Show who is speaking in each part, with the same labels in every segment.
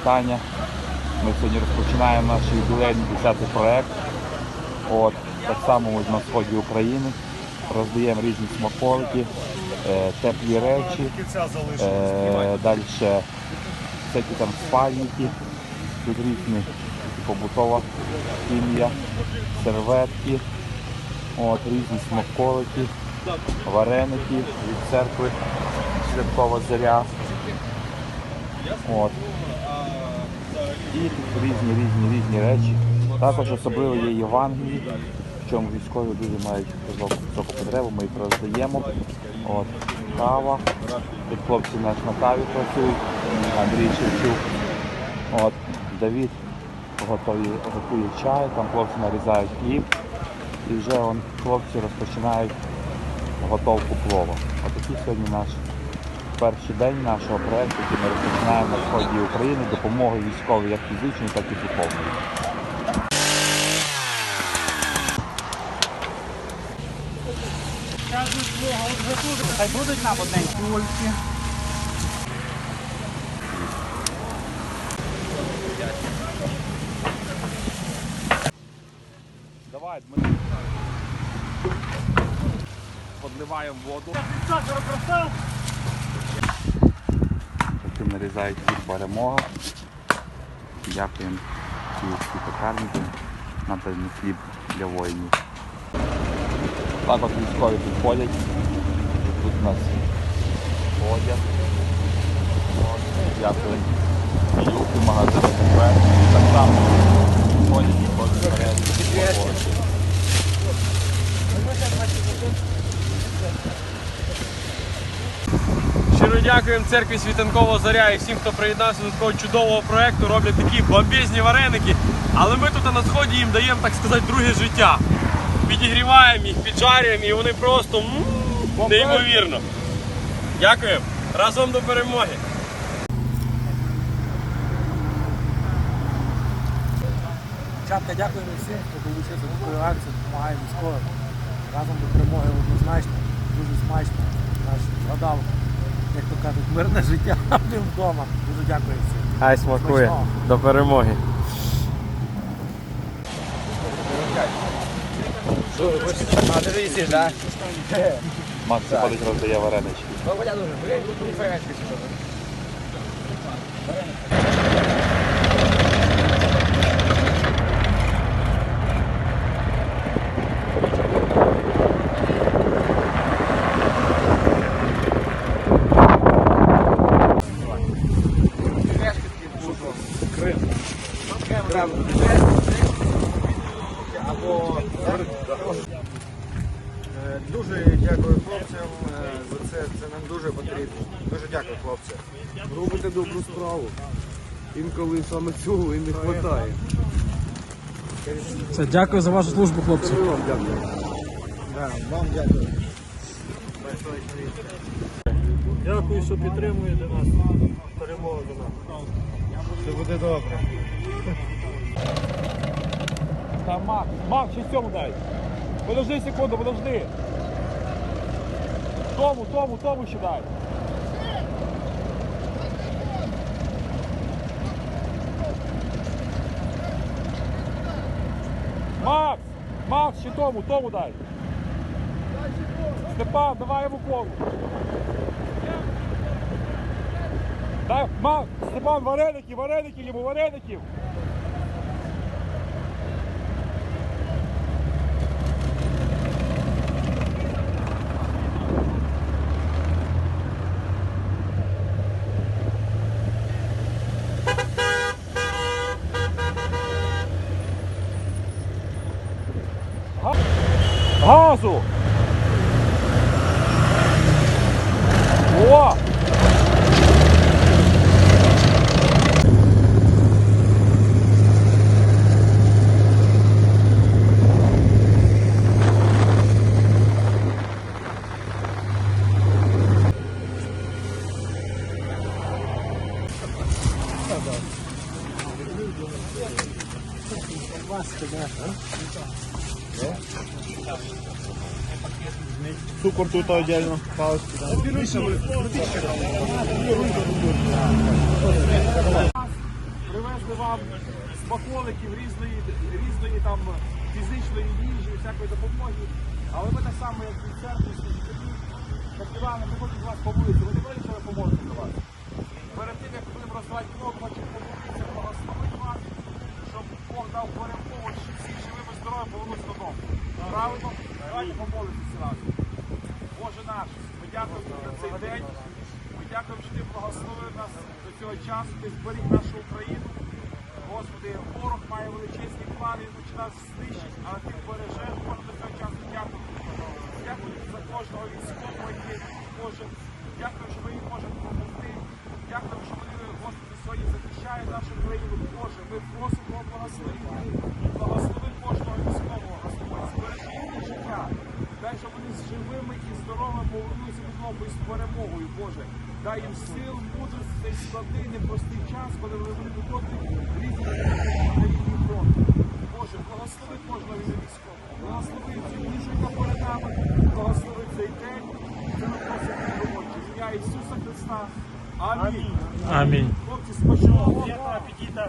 Speaker 1: вітання. Ми сьогодні розпочинаємо наш ювілейний 10-й проект. От, так само ось на сході України. Роздаємо різні смаколики, е, теплі речі, е, далі всякі там спальники, тут різні побутова хімія, серветки, от, різні смаколики, вареники від церкви, святкова заря. От. І тут різні різні різні речі. Також особливо є Євангелії, в чому військові дуже мають високу потребу, ми їх роздаємо. От. Кава. Тут хлопці наш на каві працюють, Андрій Шевчук. От. Давід готові, готує чай, там хлопці нарізають хліб. І вже он, хлопці розпочинають готовку плова. Отакий сьогодні наш перший день нашого проєкту, який ми розпочинаємо на сході України, допомоги військовій як фізичної, так і духовної.
Speaker 2: Хай будуть нам одне кульки.
Speaker 1: Давай, ми подливаємо воду. Потім нарізають хліб перемога. Дякуємо київській пекарні. Наданий хліб для воїнів. Так от військові підходять. Тут у нас одяг. Дякуємо. Юки, магазин КП. Так само ходять і ходять вперед.
Speaker 3: Дякуємо церкві Світанкова Заря і всім, хто приєднався до такого чудового проєкту, роблять такі бомбезні вареники. Але ми тут на сході їм даємо, так сказати, друге життя. Підігріваємо їх, піджарюємо і вони просто м, неймовірно. Дякуємо. Разом до перемоги.
Speaker 2: Дівчатка, дякуємо всім, хто долучився до такої акції, допомагає військовим. Разом до перемоги однозначно, дуже смачно. Наш згадав, як то кажуть, мирне життя ним вдома. Дуже дякую всім.
Speaker 3: Хай смакує.
Speaker 2: Смачного.
Speaker 3: До перемоги.
Speaker 2: А ти їсиш, так?
Speaker 1: Макс палить роздає варенички.
Speaker 4: Е, Дуже дякую хлопцям е, за це. Це нам дуже потрібно. Дуже дякую, хлопці.
Speaker 5: робите добру справу. Інколи саме цього і не вистачає.
Speaker 2: Це дякую за вашу службу, хлопці.
Speaker 5: Вам дякуємо.
Speaker 4: Да, вам дякую.
Speaker 2: Дякую, що підтримуєте нас. Перемога за нас.
Speaker 4: Все буде добре.
Speaker 1: Там Мак, Мак, ще цьому дай. Подожди секунду, подожди. Тому, тому, тому ще дай. Макс! Макс, ще тому, тому дай. Степан, давай йому колу. Дай, Макс, Степан, вареники, вареники, йому вареників.
Speaker 4: Цукор тут отдельно. Привезли вам смаколиків різної, різної там фізичної їжі, всякої допомоги. Але ми так само, як служителі, так Івана, ми хочемо вас помолитися. Ви можете, що ми поможемо за вас. Перед тим, як будемо роздавати кнопку, хочу помолитися, благословити вас, щоб Бог дав перемогу, щоб всі живими здорові повернуться додому. Правильно? Давайте помолитися разом. Боже наш, ми дякуємо за цей день. Ми дякуємо, що ти благословив нас до цього часу, ти зберіг нашу Україну. Господи, ворог має величезні плани, він хоче нас знищити, але ти бережеш Боже до цього часу. Дякую. Дякую за кожного військового, який Боже. Дякую, що ми їм можемо допомогти. Дякую, що вони, Господи, сьогодні захищають нашу країну. Боже, ми просимо благословити. Благослови кожного військового, Господь, збережи їхнє життя. Дай, щоб вони з живими і здоровими із перемогою, Боже. Дай їм сил, мудрості цей складний, непростий час, коли вони будуть виконувати різні на лінії фронту. Боже, благослови кожного військового. Благослови цю яка перед нами. Благослови цей день. Це ми просимо Боже. Ім'я Ісуса Христа. Амінь.
Speaker 2: Амінь.
Speaker 4: Хлопці, спочатку.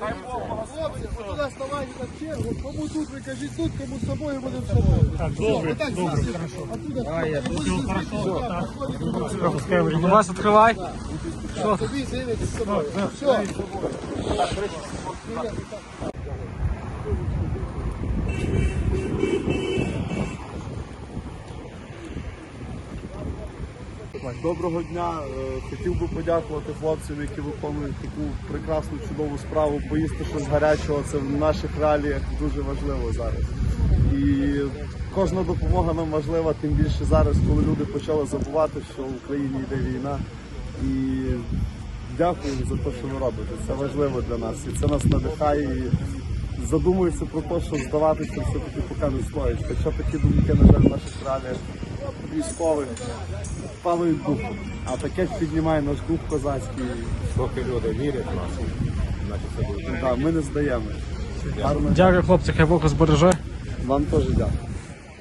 Speaker 4: Хай Бог
Speaker 5: туди на чергу, кому тут ви тут, кому з собою будемо з собою. Так, добре, добре, хорошо. Оттуда,
Speaker 2: Вас відкривай.
Speaker 5: тобі дивиться з собою. Все.
Speaker 6: Доброго дня. Е, Хотів би подякувати хлопцям, які виконують таку прекрасну чудову справу. Поїсти щось гарячого. Це в наших реаліях дуже важливо зараз. І кожна допомога нам важлива, тим більше зараз, коли люди почали забувати, що в Україні йде війна. І дякую за те, що ви робите. Це важливо для нас. І це нас надихає. І задумується про те, що здаватися все-таки поки не стоїть. Хоча такі думки, на жаль, в наших реаліях військових палують духом. А таке піднімає наш дух козацький.
Speaker 7: Поки люди вірять в нас, значить це буде.
Speaker 6: Да, ми не здаємо. Гарно.
Speaker 2: Дякую, хлопці, хай Бог вас береже.
Speaker 6: Вам теж дякую.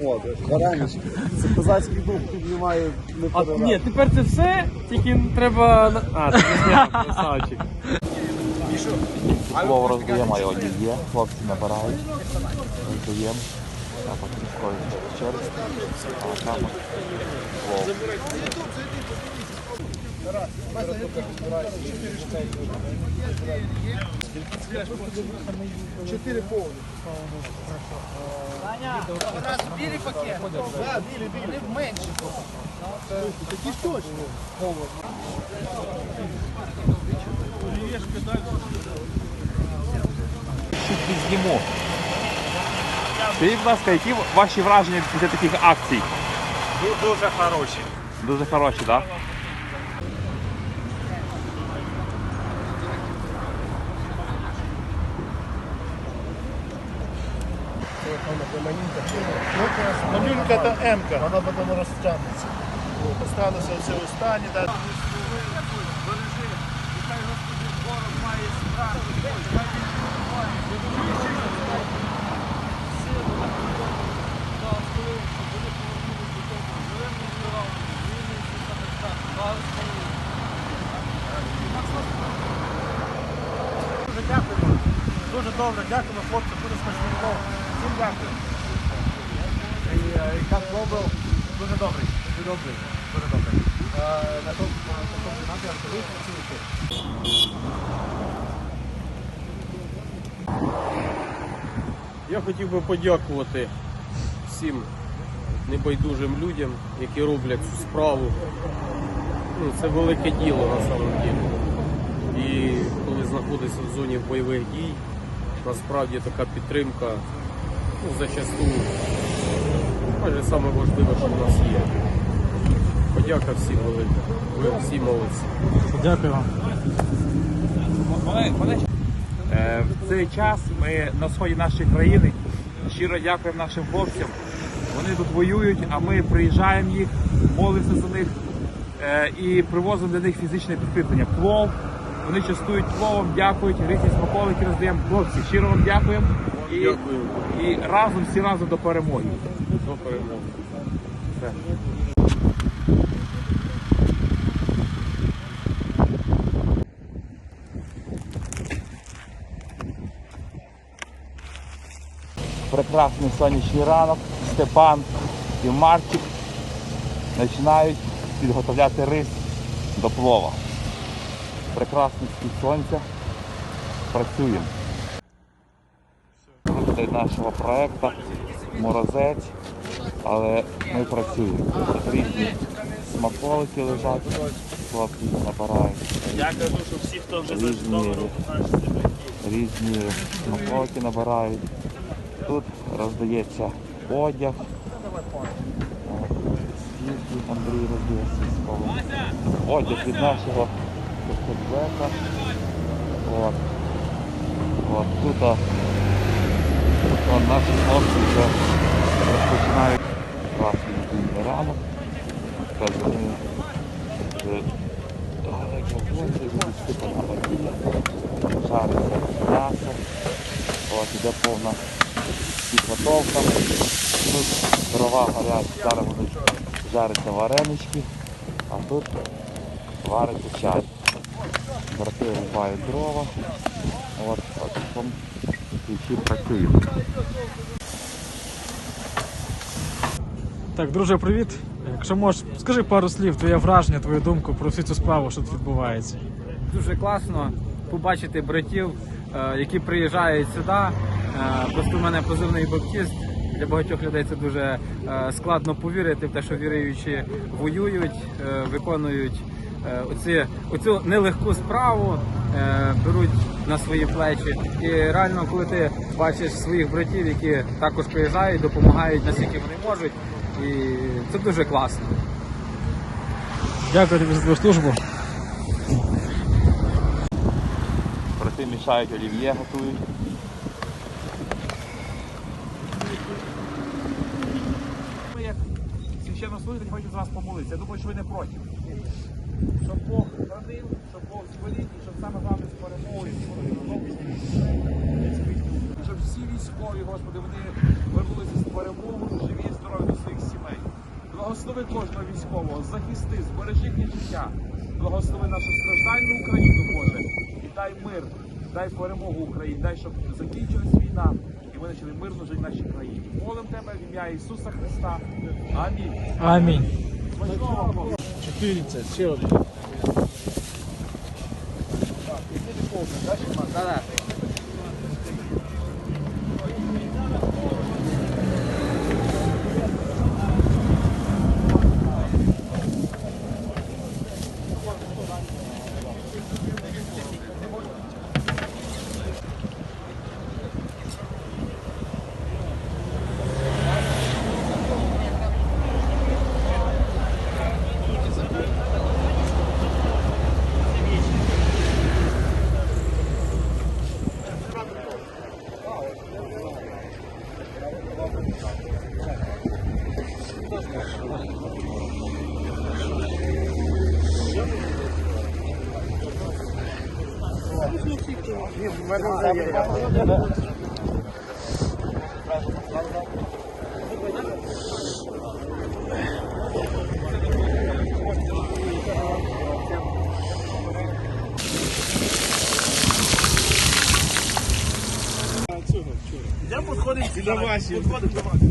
Speaker 6: О, варенички. Це козацький дух піднімає не
Speaker 8: А, ні, тепер це все, тільки треба. на- А, це не зняв, красавчик.
Speaker 1: Слово роздаємо, його не є, хлопці набирають, роздаємо. Так от військові через, а там от слово.
Speaker 5: Чотири повні. Такі ж точно.
Speaker 1: Чуть підзніму. Скажіть, будь ласка, які ваші враження після таких акцій?
Speaker 4: Дуже хороші.
Speaker 1: Дуже хороші, так?
Speaker 9: Малюнка та М-ка, вона потім розтягнеться. Осталося все у стані. Да.
Speaker 4: Дуже дякуємо. Дуже добре, дякуємо, хлопці, буде смачно. Всім дякую. І, е, як пробував, дуже добрий, дуже добрий, дуже добрий. Е, На тому напрямку працюєте.
Speaker 8: Я хотів би подякувати всім небайдужим людям, які роблять цю справу. Ну, це велике діло на самом ділі. І коли знаходишся в зоні бойових дій, насправді така підтримка ну, зачасту майже саме важливе, що в нас є. Подяка всім велика. Ви всі молодці.
Speaker 2: Дякую вам.
Speaker 1: Е, В цей час ми на сході нашої країни щиро дякуємо нашим хлопцям. Вони тут воюють, а ми приїжджаємо їх, молимося за них е, і привозимо для них фізичне підкріплення. Плов. Вони частують пловом, дякують, різні смаколики роздаємо. Хлопці, щиро вам дякуємо і, і разом всі разом до перемоги.
Speaker 8: До перемоги.
Speaker 1: Все. Прекрасний сонячний ранок. Степан і Марчик починають підготовляти рис до плова. Прекрасний схід сонця. Працюємо. До нашого проекту морозець, але ми працюємо. Різні смаколики лежать, хлопці набирають.
Speaker 9: Я кажу, що всі, хто вже
Speaker 1: Різні. різні смаколики набирають. Тут роздається одяг. Скільки Андрій роздає військовим. Одяг від нашого футбека. От. От тут наші хлопці вже розпочинають недільний ранок. Жариться м'ясо, от іде повна підготовка. Тут дрова горять, зараз будуть жариться варенички, а тут вариться чай. Брати рубають дрова. От, от такому ключі працюють.
Speaker 10: Так, друже, привіт. Якщо можеш, скажи пару слів, твоє враження, твою думку про всю цю справу, що тут відбувається.
Speaker 11: дуже класно побачити братів, е, які приїжджають сюди. Просто в мене позивний баптіст. Для багатьох людей це дуже е, складно повірити в те, що віруючі воюють, е, виконують е, оці, оцю нелегку справу, беруть на свої плечі. І реально, коли ти бачиш своїх братів, які також приїжджають, допомагають наскільки вони можуть, і це дуже класно.
Speaker 10: Дякую тобі за твою службу.
Speaker 1: Брати мішають олів'є, готують.
Speaker 4: Ми як священнослужителі хочемо з вас помолитися. Я думаю, що ви не проти. Щоб Бог хранив, щоб Бог і щоб саме головне з перемогою, щоб всі військові, Господи, вони вернулися з перемогою, живі і здорові до своїх сімей. Благослови кожного військового, захисти, збережи їх життя. Благослови нашу страждальну Україну, Боже, і дай мир, дай перемогу Україні, дай, щоб закінчилась війна і ми почали мирно жити в нашій країні. Молим тебе в ім'я Ісуса Христа. Амінь.
Speaker 10: Амінь.
Speaker 4: Чотири Бога.
Speaker 9: Чотириця, ще один. Я підходив вас. Підходив для вас.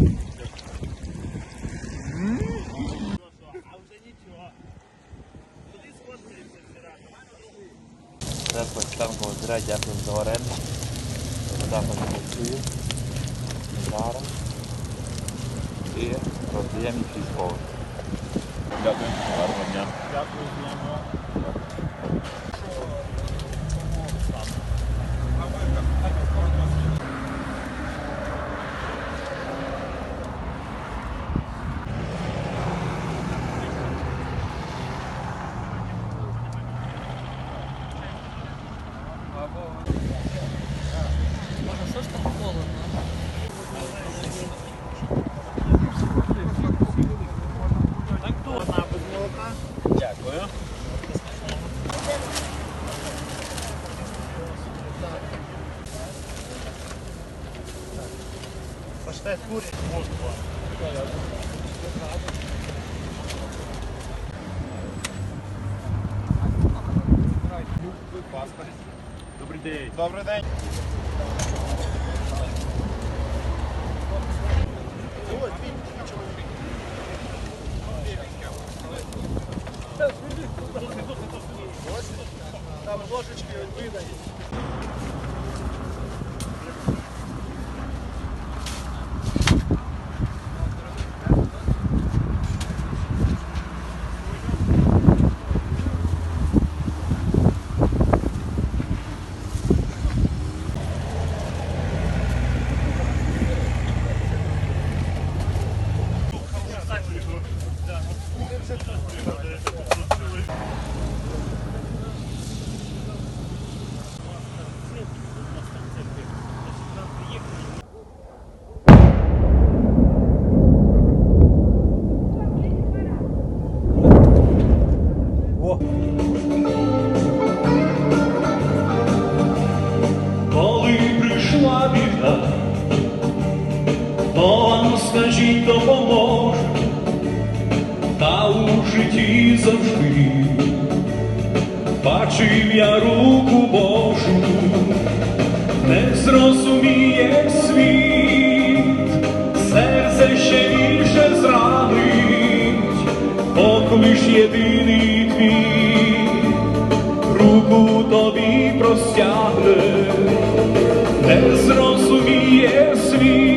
Speaker 1: Церква Станкова зря, дякую за оренду. Запад працює. Зараз. І роздаємо їх військовим. Дякую. Гарного дня.
Speaker 9: Курі. Москва.
Speaker 4: Добрий день.
Speaker 9: Добрий день.
Speaker 12: Бог лиш єдиний твій, руку тобі простягне, не зрозуміє світ.